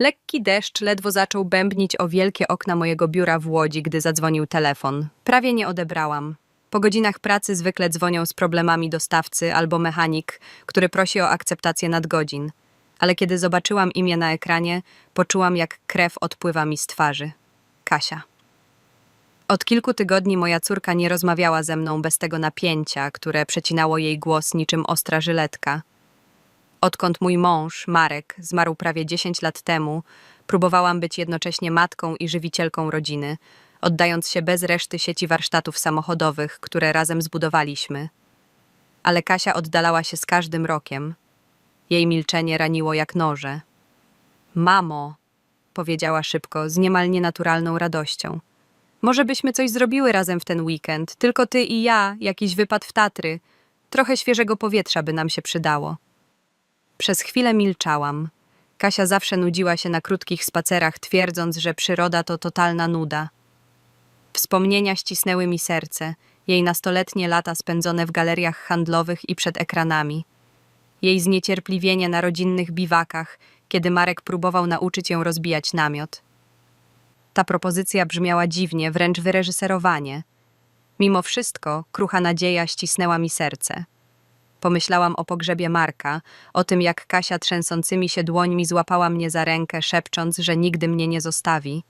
Lekki deszcz ledwo zaczął bębnić o wielkie okna mojego biura w Łodzi, gdy zadzwonił telefon. Prawie nie odebrałam. Po godzinach pracy zwykle dzwonią z problemami dostawcy albo mechanik, który prosi o akceptację nadgodzin. Ale kiedy zobaczyłam imię na ekranie, poczułam, jak krew odpływa mi z twarzy. Kasia. Od kilku tygodni moja córka nie rozmawiała ze mną bez tego napięcia, które przecinało jej głos niczym ostra żyletka. Odkąd mój mąż, Marek, zmarł prawie 10 lat temu, próbowałam być jednocześnie matką i żywicielką rodziny, oddając się bez reszty sieci warsztatów samochodowych, które razem zbudowaliśmy. Ale Kasia oddalała się z każdym rokiem. Jej milczenie raniło jak noże. Mamo, powiedziała szybko, z niemal nienaturalną radością. Może byśmy coś zrobiły razem w ten weekend, tylko ty i ja, jakiś wypad w Tatry. Trochę świeżego powietrza by nam się przydało. Przez chwilę milczałam. Kasia zawsze nudziła się na krótkich spacerach, twierdząc, że przyroda to totalna nuda. Wspomnienia ścisnęły mi serce, jej nastoletnie lata spędzone w galeriach handlowych i przed ekranami. Jej zniecierpliwienie na rodzinnych biwakach, kiedy Marek próbował nauczyć ją rozbijać namiot. Ta propozycja brzmiała dziwnie, wręcz wyreżyserowanie. Mimo wszystko, krucha nadzieja ścisnęła mi serce. Pomyślałam o pogrzebie Marka, o tym jak Kasia trzęsącymi się dłońmi złapała mnie za rękę, szepcząc, że nigdy mnie nie zostawi.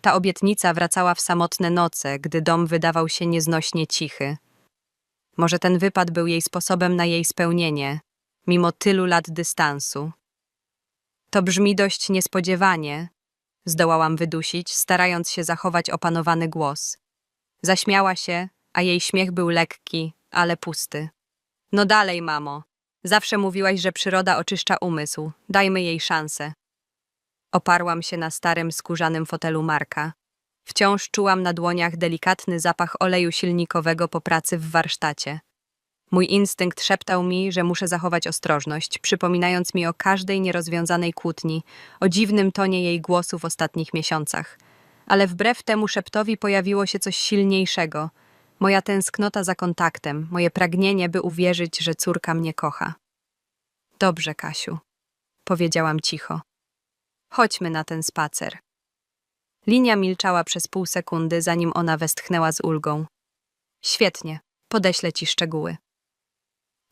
Ta obietnica wracała w samotne noce, gdy dom wydawał się nieznośnie cichy. Może ten wypad był jej sposobem na jej spełnienie, mimo tylu lat dystansu. To brzmi dość niespodziewanie, zdołałam wydusić, starając się zachować opanowany głos. Zaśmiała się, a jej śmiech był lekki, ale pusty. No dalej, mamo. Zawsze mówiłaś, że przyroda oczyszcza umysł. Dajmy jej szansę. Oparłam się na starym, skórzanym fotelu Marka. Wciąż czułam na dłoniach delikatny zapach oleju silnikowego po pracy w warsztacie. Mój instynkt szeptał mi, że muszę zachować ostrożność, przypominając mi o każdej nierozwiązanej kłótni, o dziwnym tonie jej głosu w ostatnich miesiącach. Ale wbrew temu szeptowi pojawiło się coś silniejszego. Moja tęsknota za kontaktem, moje pragnienie, by uwierzyć, że córka mnie kocha. Dobrze, Kasiu, powiedziałam cicho. Chodźmy na ten spacer. Linia milczała przez pół sekundy, zanim ona westchnęła z ulgą. Świetnie, podeślę ci szczegóły.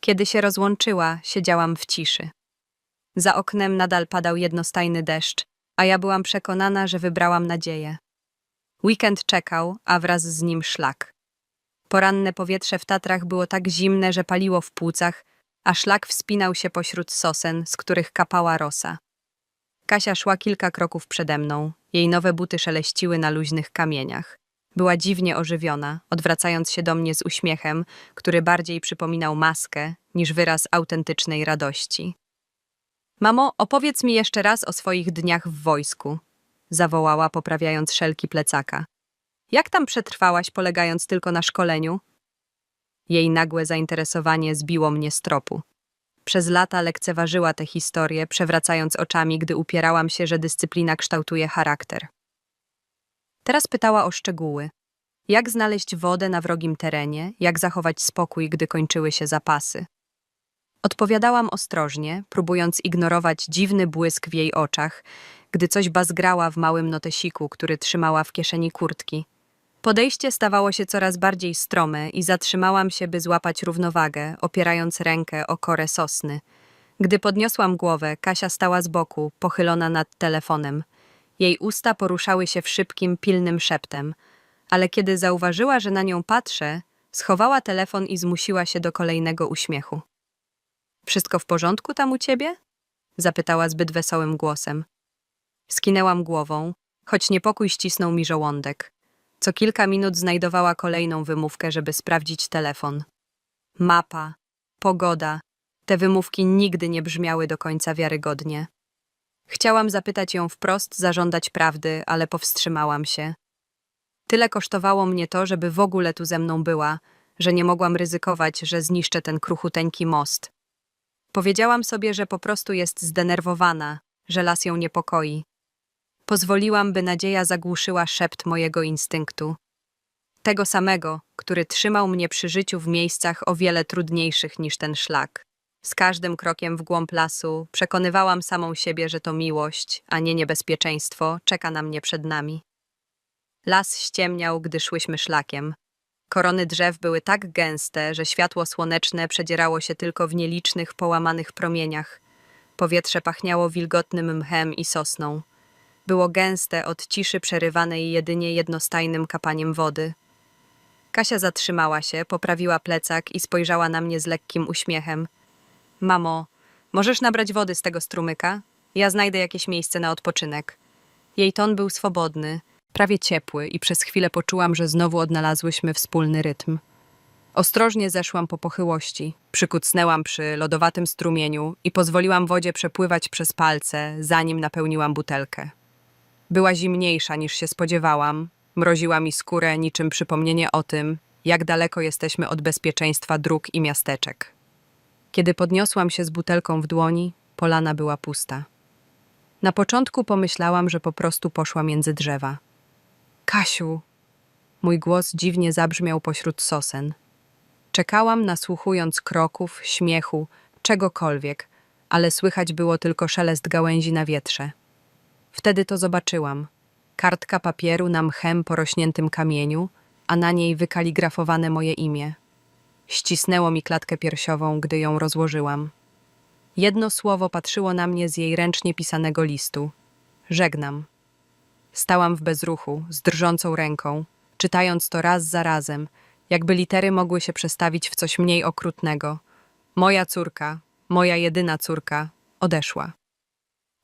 Kiedy się rozłączyła, siedziałam w ciszy. Za oknem nadal padał jednostajny deszcz, a ja byłam przekonana, że wybrałam nadzieję. Weekend czekał, a wraz z nim szlak. Poranne powietrze w Tatrach było tak zimne, że paliło w płucach, a szlak wspinał się pośród sosen, z których kapała rosa. Kasia szła kilka kroków przede mną. Jej nowe buty szeleściły na luźnych kamieniach. Była dziwnie ożywiona, odwracając się do mnie z uśmiechem, który bardziej przypominał maskę niż wyraz autentycznej radości. Mamo, opowiedz mi jeszcze raz o swoich dniach w wojsku, zawołała, poprawiając szelki plecaka. Jak tam przetrwałaś, polegając tylko na szkoleniu? Jej nagłe zainteresowanie zbiło mnie z tropu. Przez lata lekceważyła tę historię, przewracając oczami, gdy upierałam się, że dyscyplina kształtuje charakter. Teraz pytała o szczegóły. Jak znaleźć wodę na wrogim terenie, jak zachować spokój, gdy kończyły się zapasy. Odpowiadałam ostrożnie, próbując ignorować dziwny błysk w jej oczach, gdy coś bazgrała w małym notesiku, który trzymała w kieszeni kurtki. Podejście stawało się coraz bardziej strome i zatrzymałam się, by złapać równowagę, opierając rękę o korę sosny. Gdy podniosłam głowę, Kasia stała z boku, pochylona nad telefonem. Jej usta poruszały się w szybkim, pilnym szeptem, ale kiedy zauważyła, że na nią patrzę, schowała telefon i zmusiła się do kolejnego uśmiechu. Wszystko w porządku tam u ciebie? zapytała zbyt wesołym głosem. Skinęłam głową, choć niepokój ścisnął mi żołądek. Co kilka minut znajdowała kolejną wymówkę, żeby sprawdzić telefon. Mapa, pogoda. Te wymówki nigdy nie brzmiały do końca wiarygodnie. Chciałam zapytać ją wprost, zażądać prawdy, ale powstrzymałam się. Tyle kosztowało mnie to, żeby w ogóle tu ze mną była, że nie mogłam ryzykować, że zniszczę ten kruchuteńki most. Powiedziałam sobie, że po prostu jest zdenerwowana, że las ją niepokoi. Pozwoliłam, by nadzieja zagłuszyła szept mojego instynktu. Tego samego, który trzymał mnie przy życiu w miejscach o wiele trudniejszych niż ten szlak. Z każdym krokiem w głąb lasu przekonywałam samą siebie, że to miłość, a nie niebezpieczeństwo, czeka na mnie przed nami. Las ściemniał, gdy szłyśmy szlakiem. Korony drzew były tak gęste, że światło słoneczne przedzierało się tylko w nielicznych, połamanych promieniach. Powietrze pachniało wilgotnym mchem i sosną. Było gęste od ciszy przerywanej jedynie jednostajnym kapaniem wody. Kasia zatrzymała się, poprawiła plecak i spojrzała na mnie z lekkim uśmiechem. Mamo, możesz nabrać wody z tego strumyka? Ja znajdę jakieś miejsce na odpoczynek. Jej ton był swobodny, prawie ciepły i przez chwilę poczułam, że znowu odnalazłyśmy wspólny rytm. Ostrożnie zeszłam po pochyłości, przykucnęłam przy lodowatym strumieniu i pozwoliłam wodzie przepływać przez palce, zanim napełniłam butelkę. Była zimniejsza niż się spodziewałam, mroziła mi skórę niczym przypomnienie o tym, jak daleko jesteśmy od bezpieczeństwa dróg i miasteczek. Kiedy podniosłam się z butelką w dłoni, polana była pusta. Na początku pomyślałam, że po prostu poszła między drzewa. Kasiu! Mój głos dziwnie zabrzmiał pośród sosen. Czekałam, nasłuchując kroków, śmiechu, czegokolwiek, ale słychać było tylko szelest gałęzi na wietrze. Wtedy to zobaczyłam. Kartka papieru na mchem porośniętym kamieniu, a na niej wykaligrafowane moje imię. Ścisnęło mi klatkę piersiową, gdy ją rozłożyłam. Jedno słowo patrzyło na mnie z jej ręcznie pisanego listu. Żegnam. Stałam w bezruchu, z drżącą ręką, czytając to raz za razem, jakby litery mogły się przestawić w coś mniej okrutnego. Moja córka, moja jedyna córka, odeszła.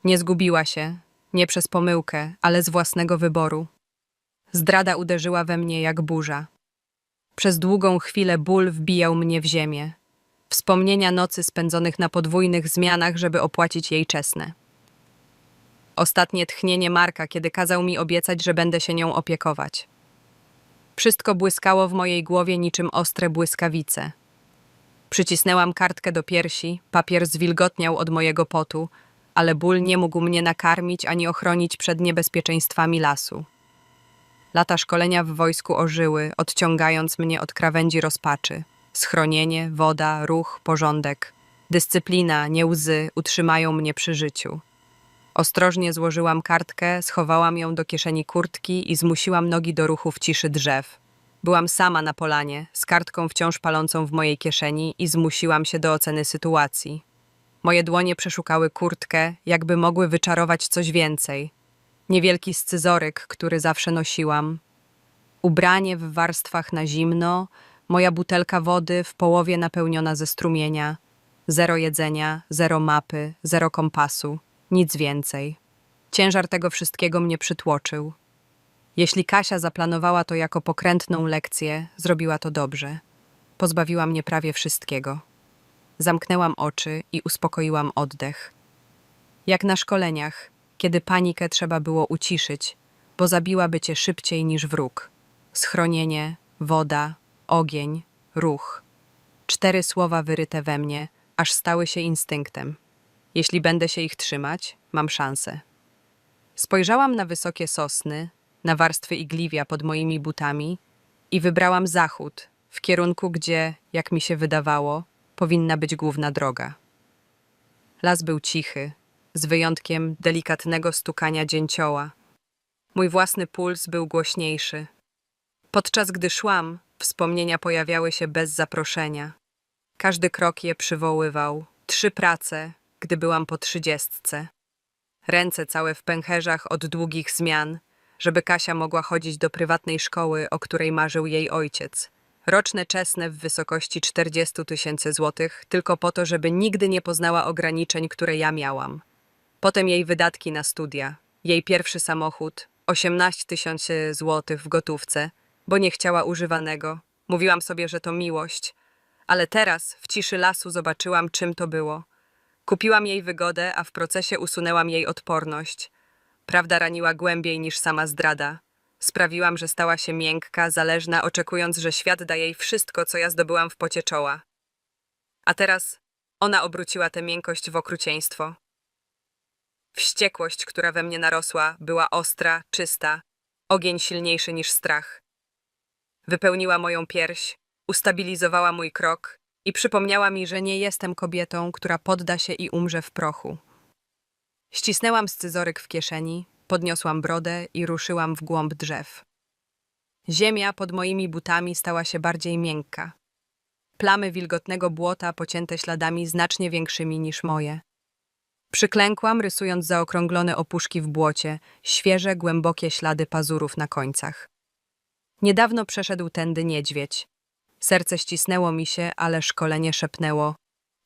Nie zgubiła się, nie przez pomyłkę, ale z własnego wyboru. Zdrada uderzyła we mnie jak burza. Przez długą chwilę ból wbijał mnie w ziemię. Wspomnienia nocy spędzonych na podwójnych zmianach, żeby opłacić jej czesne. Ostatnie tchnienie Marka, kiedy kazał mi obiecać, że będę się nią opiekować. Wszystko błyskało w mojej głowie niczym ostre błyskawice. Przycisnęłam kartkę do piersi, papier zwilgotniał od mojego potu, ale ból nie mógł mnie nakarmić ani ochronić przed niebezpieczeństwami lasu. Lata szkolenia w wojsku ożyły, odciągając mnie od krawędzi rozpaczy. Schronienie, woda, ruch, porządek. Dyscyplina, nie łzy utrzymają mnie przy życiu. Ostrożnie złożyłam kartkę, schowałam ją do kieszeni kurtki i zmusiłam nogi do ruchu w ciszy drzew. Byłam sama na polanie, z kartką wciąż palącą w mojej kieszeni i zmusiłam się do oceny sytuacji. Moje dłonie przeszukały kurtkę, jakby mogły wyczarować coś więcej. Niewielki scyzoryk, który zawsze nosiłam. Ubranie w warstwach na zimno, moja butelka wody w połowie napełniona ze strumienia. Zero jedzenia, zero mapy, zero kompasu, nic więcej. Ciężar tego wszystkiego mnie przytłoczył. Jeśli Kasia zaplanowała to jako pokrętną lekcję, zrobiła to dobrze. Pozbawiła mnie prawie wszystkiego. Zamknęłam oczy i uspokoiłam oddech. Jak na szkoleniach, kiedy panikę trzeba było uciszyć, bo zabiłaby cię szybciej niż wróg. Schronienie, woda, ogień, ruch. Cztery słowa wyryte we mnie, aż stały się instynktem. Jeśli będę się ich trzymać, mam szansę. Spojrzałam na wysokie sosny, na warstwy igliwia pod moimi butami i wybrałam zachód, w kierunku, gdzie, jak mi się wydawało, powinna być główna droga. Las był cichy, z wyjątkiem delikatnego stukania dzięcioła. Mój własny puls był głośniejszy. Podczas gdy szłam, wspomnienia pojawiały się bez zaproszenia. Każdy krok je przywoływał. Trzy prace, gdy byłam po trzydziestce. Ręce całe w pęcherzach od długich zmian, żeby Kasia mogła chodzić do prywatnej szkoły, o której marzył jej ojciec. Roczne czesne w wysokości 40 tysięcy złotych, tylko po to, żeby nigdy nie poznała ograniczeń, które ja miałam. Potem jej wydatki na studia, jej pierwszy samochód, 18 tysięcy złotych w gotówce, bo nie chciała używanego. Mówiłam sobie, że to miłość, ale teraz w ciszy lasu zobaczyłam, czym to było. Kupiłam jej wygodę, a w procesie usunęłam jej odporność. Prawda raniła głębiej niż sama zdrada. Sprawiłam, że stała się miękka, zależna, oczekując, że świat da jej wszystko, co ja zdobyłam w pocie czoła. A teraz ona obróciła tę miękkość w okrucieństwo. Wściekłość, która we mnie narosła, była ostra, czysta, ogień silniejszy niż strach. Wypełniła moją pierś, ustabilizowała mój krok i przypomniała mi, że nie jestem kobietą, która podda się i umrze w prochu. Ścisnęłam scyzoryk w kieszeni, podniosłam brodę i ruszyłam w głąb drzew. Ziemia pod moimi butami stała się bardziej miękka. Plamy wilgotnego błota pocięte śladami znacznie większymi niż moje. Przyklękłam, rysując zaokrąglone opuszki w błocie, świeże, głębokie ślady pazurów na końcach. Niedawno przeszedł tędy niedźwiedź. Serce ścisnęło mi się, ale szkolenie szepnęło: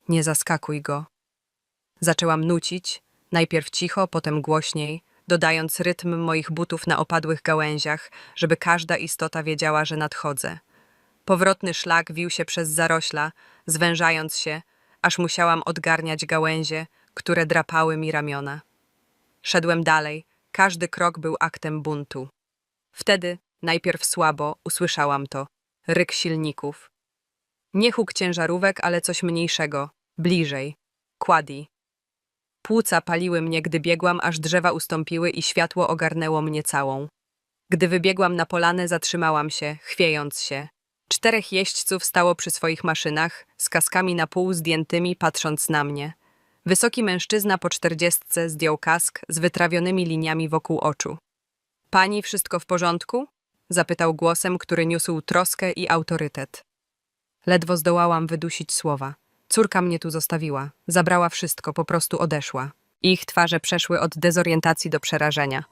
Nie zaskakuj go. Zaczęłam nucić, najpierw cicho, potem głośniej, dodając rytm moich butów na opadłych gałęziach, żeby każda istota wiedziała, że nadchodzę. Powrotny szlak wił się przez zarośla, zwężając się, aż musiałam odgarniać gałęzie, które drapały mi ramiona. Szedłem dalej, każdy krok był aktem buntu. Wtedy, najpierw słabo, usłyszałam to ryk silników. Nie huk ciężarówek, ale coś mniejszego, bliżej. Kładi. Płuca paliły mnie, gdy biegłam, aż drzewa ustąpiły i światło ogarnęło mnie całą. Gdy wybiegłam na polanę, zatrzymałam się, chwiejąc się. Czterech jeźdźców stało przy swoich maszynach, z kaskami na pół zdjętymi, patrząc na mnie. Wysoki mężczyzna po czterdziestce zdjął kask z wytrawionymi liniami wokół oczu. Pani, wszystko w porządku? Zapytał głosem, który niósł troskę i autorytet. Ledwo zdołałam wydusić słowa. Córka mnie tu zostawiła. Zabrała wszystko, po prostu odeszła. Ich twarze przeszły od dezorientacji do przerażenia.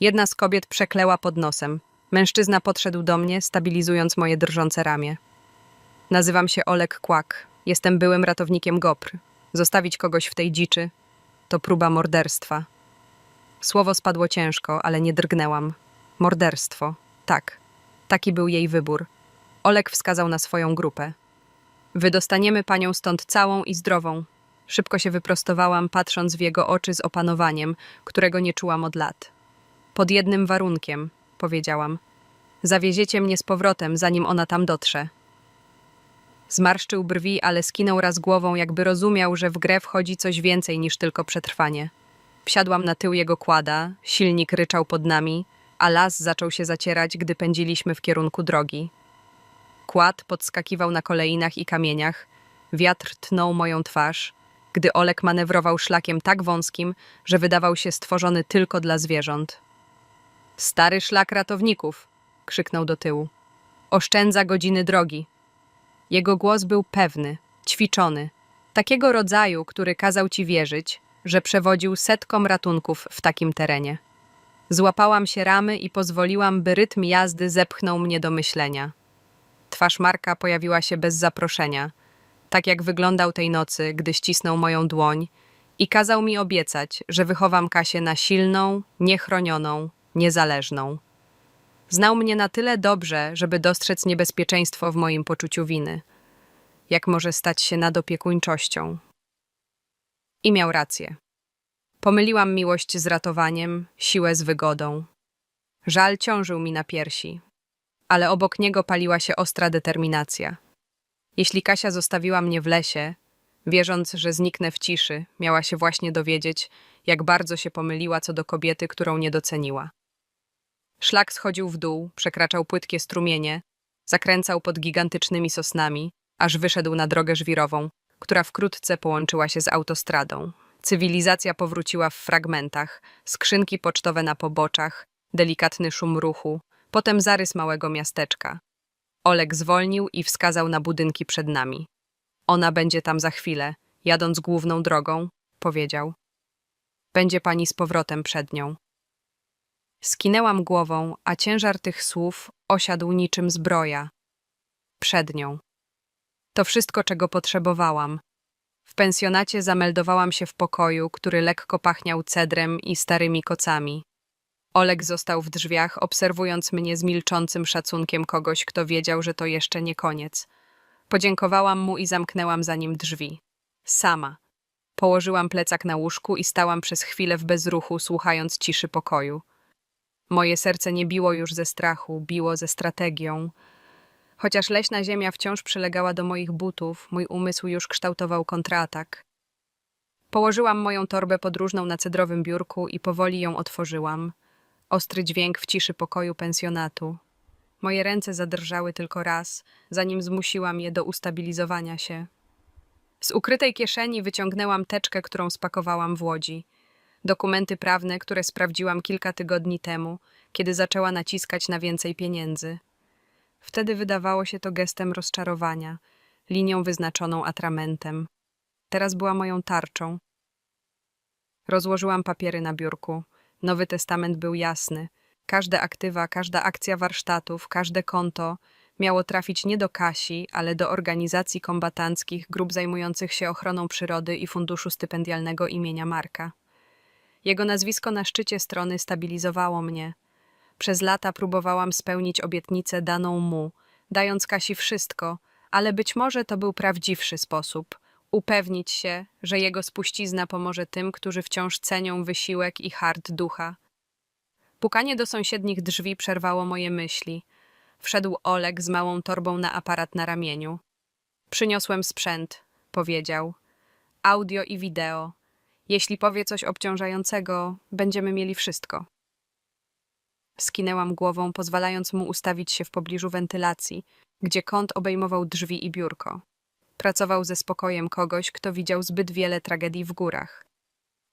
Jedna z kobiet przekleła pod nosem. Mężczyzna podszedł do mnie, stabilizując moje drżące ramię. Nazywam się Olek Kłak. Jestem byłym ratownikiem GOPR. Zostawić kogoś w tej dziczy to próba morderstwa. Słowo spadło ciężko, ale nie drgnęłam. Morderstwo. Tak. Taki był jej wybór. Olek wskazał na swoją grupę. Wydostaniemy panią stąd całą i zdrową. Szybko się wyprostowałam, patrząc w jego oczy z opanowaniem, którego nie czułam od lat. Pod jednym warunkiem, powiedziałam. Zawieziecie mnie z powrotem, zanim ona tam dotrze. Zmarszczył brwi, ale skinął raz głową, jakby rozumiał, że w grę wchodzi coś więcej niż tylko przetrwanie. Wsiadłam na tył jego kłada, silnik ryczał pod nami, a las zaczął się zacierać, gdy pędziliśmy w kierunku drogi. Kład podskakiwał na kolejnach i kamieniach, wiatr tnął moją twarz, gdy Olek manewrował szlakiem tak wąskim, że wydawał się stworzony tylko dla zwierząt. Stary szlak ratowników, krzyknął do tyłu. Oszczędza godziny drogi. Jego głos był pewny, ćwiczony, takiego rodzaju, który kazał ci wierzyć, że przewodził setkom ratunków w takim terenie. Złapałam się ramy i pozwoliłam, by rytm jazdy zepchnął mnie do myślenia. Twarz Marka pojawiła się bez zaproszenia, tak jak wyglądał tej nocy, gdy ścisnął moją dłoń i kazał mi obiecać, że wychowam Kasię na silną, niechronioną, niezależną. Znał mnie na tyle dobrze, żeby dostrzec niebezpieczeństwo w moim poczuciu winy, jak może stać się nadopiekuńczością. I miał rację. Pomyliłam miłość z ratowaniem, siłę z wygodą. Żal ciążył mi na piersi, ale obok niego paliła się ostra determinacja. Jeśli Kasia zostawiła mnie w lesie, wierząc, że zniknę w ciszy, miała się właśnie dowiedzieć, jak bardzo się pomyliła co do kobiety, którą nie doceniła. Szlak schodził w dół, przekraczał płytkie strumienie, zakręcał pod gigantycznymi sosnami, aż wyszedł na drogę żwirową, która wkrótce połączyła się z autostradą. Cywilizacja powróciła w fragmentach, skrzynki pocztowe na poboczach, delikatny szum ruchu, potem zarys małego miasteczka. Oleg zwolnił i wskazał na budynki przed nami. Ona będzie tam za chwilę, jadąc główną drogą, powiedział. Będzie pani z powrotem przed nią. Skinęłam głową, a ciężar tych słów osiadł niczym zbroja. Przed nią. To wszystko, czego potrzebowałam. W pensjonacie zameldowałam się w pokoju, który lekko pachniał cedrem i starymi kocami. Oleg został w drzwiach, obserwując mnie z milczącym szacunkiem kogoś, kto wiedział, że to jeszcze nie koniec. Podziękowałam mu i zamknęłam za nim drzwi. Sama. Położyłam plecak na łóżku i stałam przez chwilę w bezruchu, słuchając ciszy pokoju. Moje serce nie biło już ze strachu, biło ze strategią. Chociaż leśna ziemia wciąż przylegała do moich butów, mój umysł już kształtował kontratak. Położyłam moją torbę podróżną na cedrowym biurku i powoli ją otworzyłam. Ostry dźwięk w ciszy pokoju pensjonatu. Moje ręce zadrżały tylko raz, zanim zmusiłam je do ustabilizowania się. Z ukrytej kieszeni wyciągnęłam teczkę, którą spakowałam w łodzi. Dokumenty prawne, które sprawdziłam kilka tygodni temu, kiedy zaczęła naciskać na więcej pieniędzy. Wtedy wydawało się to gestem rozczarowania, linią wyznaczoną atramentem. Teraz była moją tarczą. Rozłożyłam papiery na biurku. Nowy testament był jasny. Każde aktywa, każda akcja warsztatów, każde konto miało trafić nie do Kasi, ale do organizacji kombatanckich, grup zajmujących się ochroną przyrody i funduszu stypendialnego imienia Marka. Jego nazwisko na szczycie strony stabilizowało mnie. Przez lata próbowałam spełnić obietnicę daną mu, dając Kasi wszystko, ale być może to był prawdziwszy sposób upewnić się, że jego spuścizna pomoże tym, którzy wciąż cenią wysiłek i hart ducha. Pukanie do sąsiednich drzwi przerwało moje myśli. Wszedł Olek z małą torbą na aparat na ramieniu. Przyniosłem sprzęt, powiedział. Audio i wideo. Jeśli powie coś obciążającego, będziemy mieli wszystko. Skinęłam głową, pozwalając mu ustawić się w pobliżu wentylacji, gdzie kąt obejmował drzwi i biurko. Pracował ze spokojem kogoś, kto widział zbyt wiele tragedii w górach.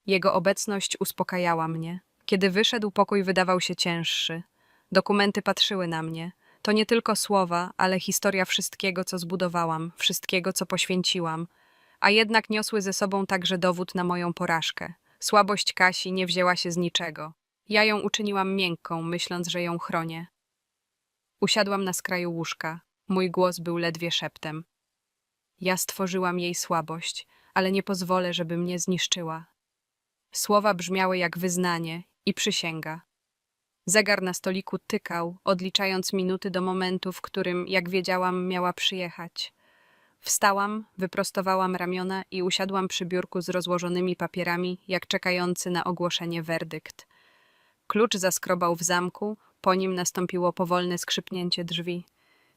Jego obecność uspokajała mnie. Kiedy wyszedł, pokój wydawał się cięższy. Dokumenty patrzyły na mnie. To nie tylko słowa, ale historia wszystkiego, co zbudowałam, wszystkiego, co poświęciłam, a jednak niosły ze sobą także dowód na moją porażkę. Słabość Kasi nie wzięła się z niczego. Ja ją uczyniłam miękką, myśląc, że ją chronię. Usiadłam na skraju łóżka. Mój głos był ledwie szeptem. Ja stworzyłam jej słabość, ale nie pozwolę, żeby mnie zniszczyła. Słowa brzmiały jak wyznanie i przysięga. Zegar na stoliku tykał, odliczając minuty do momentu, w którym, jak wiedziałam, miała przyjechać. Wstałam, wyprostowałam ramiona i usiadłam przy biurku z rozłożonymi papierami, jak czekający na ogłoszenie werdykt. Klucz zaskrobał w zamku, po nim nastąpiło powolne skrzypnięcie drzwi.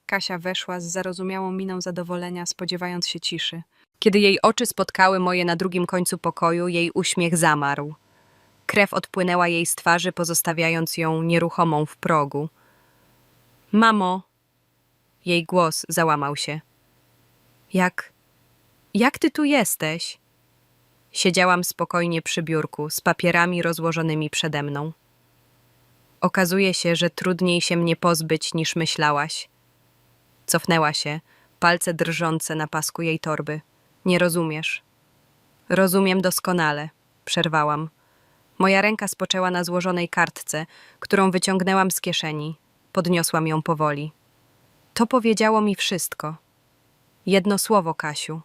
Kasia weszła z zarozumiałą miną zadowolenia, spodziewając się ciszy. Kiedy jej oczy spotkały moje na drugim końcu pokoju, jej uśmiech zamarł. Krew odpłynęła jej z twarzy, pozostawiając ją nieruchomą w progu. Mamo! Jej głos załamał się. Jak. Jak ty tu jesteś? Siedziałam spokojnie przy biurku, z papierami rozłożonymi przede mną. Okazuje się, że trudniej się mnie pozbyć niż myślałaś. Cofnęła się, palce drżące na pasku jej torby. Nie rozumiesz. Rozumiem doskonale, przerwałam. Moja ręka spoczęła na złożonej kartce, którą wyciągnęłam z kieszeni. Podniosłam ją powoli. To powiedziało mi wszystko. Jedno słowo, Kasiu.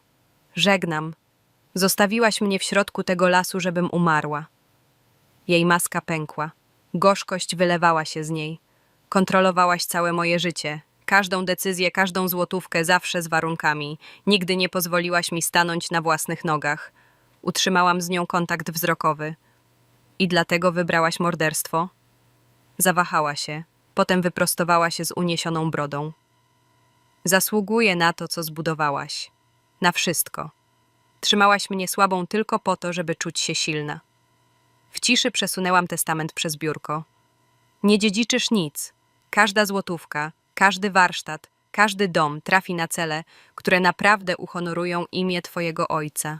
Żegnam. Zostawiłaś mnie w środku tego lasu, żebym umarła. Jej maska pękła. Gorzkość wylewała się z niej. Kontrolowałaś całe moje życie. Każdą decyzję, każdą złotówkę, zawsze z warunkami. Nigdy nie pozwoliłaś mi stanąć na własnych nogach. Utrzymałam z nią kontakt wzrokowy. I dlatego wybrałaś morderstwo? Zawahała się, potem wyprostowała się z uniesioną brodą. Zasługuję na to, co zbudowałaś. Na wszystko. Trzymałaś mnie słabą tylko po to, żeby czuć się silna. W ciszy przesunęłam testament przez biurko. Nie dziedziczysz nic. Każda złotówka, każdy warsztat, każdy dom trafi na cele, które naprawdę uhonorują imię Twojego ojca.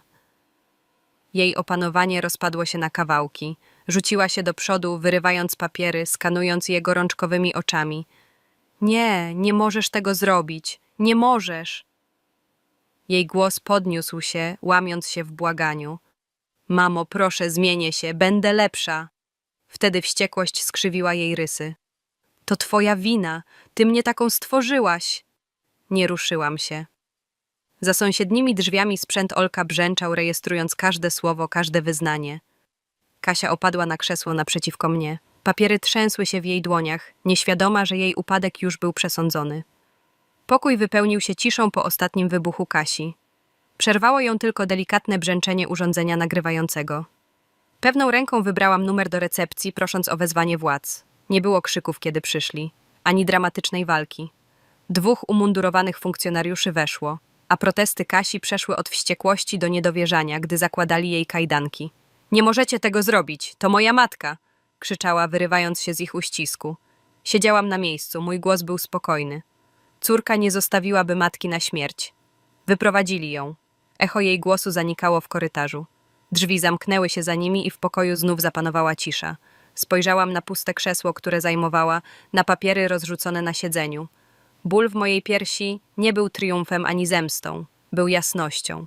Jej opanowanie rozpadło się na kawałki. Rzuciła się do przodu, wyrywając papiery, skanując je gorączkowymi oczami. Nie, nie możesz tego zrobić. Nie możesz. Jej głos podniósł się, łamiąc się w błaganiu. Mamo, proszę, zmienię się, będę lepsza. Wtedy wściekłość skrzywiła jej rysy. To twoja wina, ty mnie taką stworzyłaś. Nie ruszyłam się. Za sąsiednimi drzwiami sprzęt Olka brzęczał, rejestrując każde słowo, każde wyznanie. Kasia opadła na krzesło naprzeciwko mnie. Papiery trzęsły się w jej dłoniach, nieświadoma, że jej upadek już był przesądzony. Pokój wypełnił się ciszą po ostatnim wybuchu Kasi. Przerwało ją tylko delikatne brzęczenie urządzenia nagrywającego. Pewną ręką wybrałam numer do recepcji, prosząc o wezwanie władz. Nie było krzyków, kiedy przyszli, ani dramatycznej walki. Dwóch umundurowanych funkcjonariuszy weszło, a protesty Kasi przeszły od wściekłości do niedowierzania, gdy zakładali jej kajdanki. Nie możecie tego zrobić, to moja matka! krzyczała, wyrywając się z ich uścisku. Siedziałam na miejscu, mój głos był spokojny. Córka nie zostawiłaby matki na śmierć. Wyprowadzili ją. Echo jej głosu zanikało w korytarzu. Drzwi zamknęły się za nimi i w pokoju znów zapanowała cisza. Spojrzałam na puste krzesło, które zajmowała, na papiery rozrzucone na siedzeniu. Ból w mojej piersi nie był triumfem ani zemstą, był jasnością.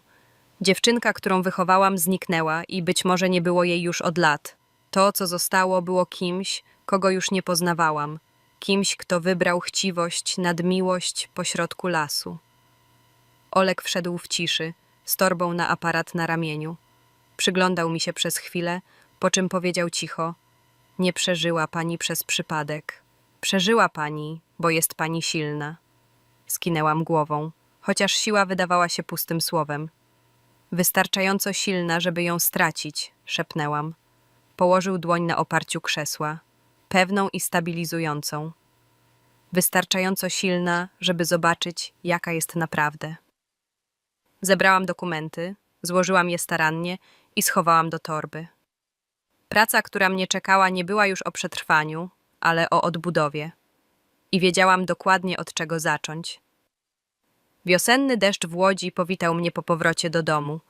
Dziewczynka, którą wychowałam, zniknęła i być może nie było jej już od lat. To, co zostało, było kimś, kogo już nie poznawałam. Kimś, kto wybrał chciwość nad miłość pośrodku lasu. Olek wszedł w ciszy, z torbą na aparat na ramieniu. Przyglądał mi się przez chwilę, po czym powiedział cicho: Nie przeżyła pani przez przypadek. Przeżyła pani, bo jest pani silna. Skinęłam głową, chociaż siła wydawała się pustym słowem. Wystarczająco silna, żeby ją stracić, szepnęłam. Położył dłoń na oparciu krzesła, pewną i stabilizującą. Wystarczająco silna, żeby zobaczyć, jaka jest naprawdę. Zebrałam dokumenty, złożyłam je starannie i schowałam do torby. Praca, która mnie czekała, nie była już o przetrwaniu, ale o odbudowie. I wiedziałam dokładnie od czego zacząć. Wiosenny deszcz w Łodzi powitał mnie po powrocie do domu.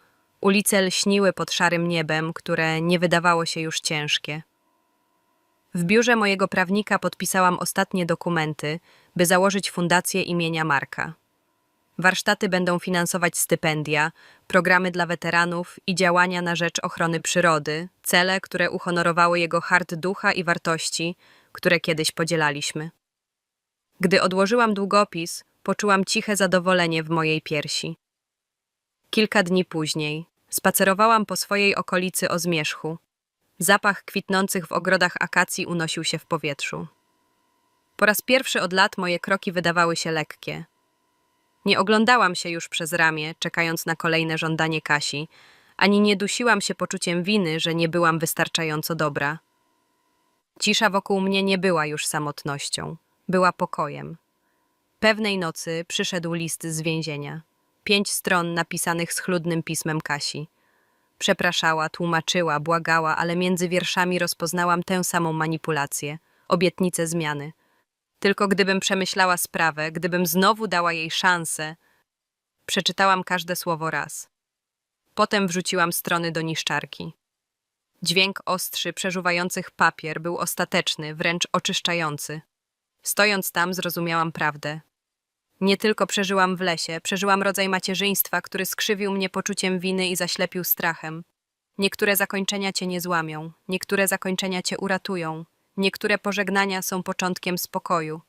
Ulice lśniły pod szarym niebem, które nie wydawało się już ciężkie. W biurze mojego prawnika podpisałam ostatnie dokumenty, by założyć fundację imienia Marka. Warsztaty będą finansować stypendia, programy dla weteranów i działania na rzecz ochrony przyrody, cele, które uhonorowały jego hart ducha i wartości, które kiedyś podzielaliśmy. Gdy odłożyłam długopis, poczułam ciche zadowolenie w mojej piersi. Kilka dni później spacerowałam po swojej okolicy o zmierzchu. Zapach kwitnących w ogrodach akacji unosił się w powietrzu. Po raz pierwszy od lat moje kroki wydawały się lekkie. Nie oglądałam się już przez ramię, czekając na kolejne żądanie Kasi, ani nie dusiłam się poczuciem winy, że nie byłam wystarczająco dobra. Cisza wokół mnie nie była już samotnością, była pokojem. Pewnej nocy przyszedł list z więzienia. Pięć stron napisanych schludnym pismem Kasi. Przepraszała, tłumaczyła, błagała, ale między wierszami rozpoznałam tę samą manipulację, obietnicę zmiany. Tylko gdybym przemyślała sprawę, gdybym znowu dała jej szansę, przeczytałam każde słowo raz. Potem wrzuciłam strony do niszczarki. Dźwięk ostrzy przeżuwających papier był ostateczny, wręcz oczyszczający. Stojąc tam, zrozumiałam prawdę. Nie tylko przeżyłam w lesie, przeżyłam rodzaj macierzyństwa, który skrzywił mnie poczuciem winy i zaślepił strachem. Niektóre zakończenia cię nie złamią, niektóre zakończenia cię uratują, niektóre pożegnania są początkiem spokoju.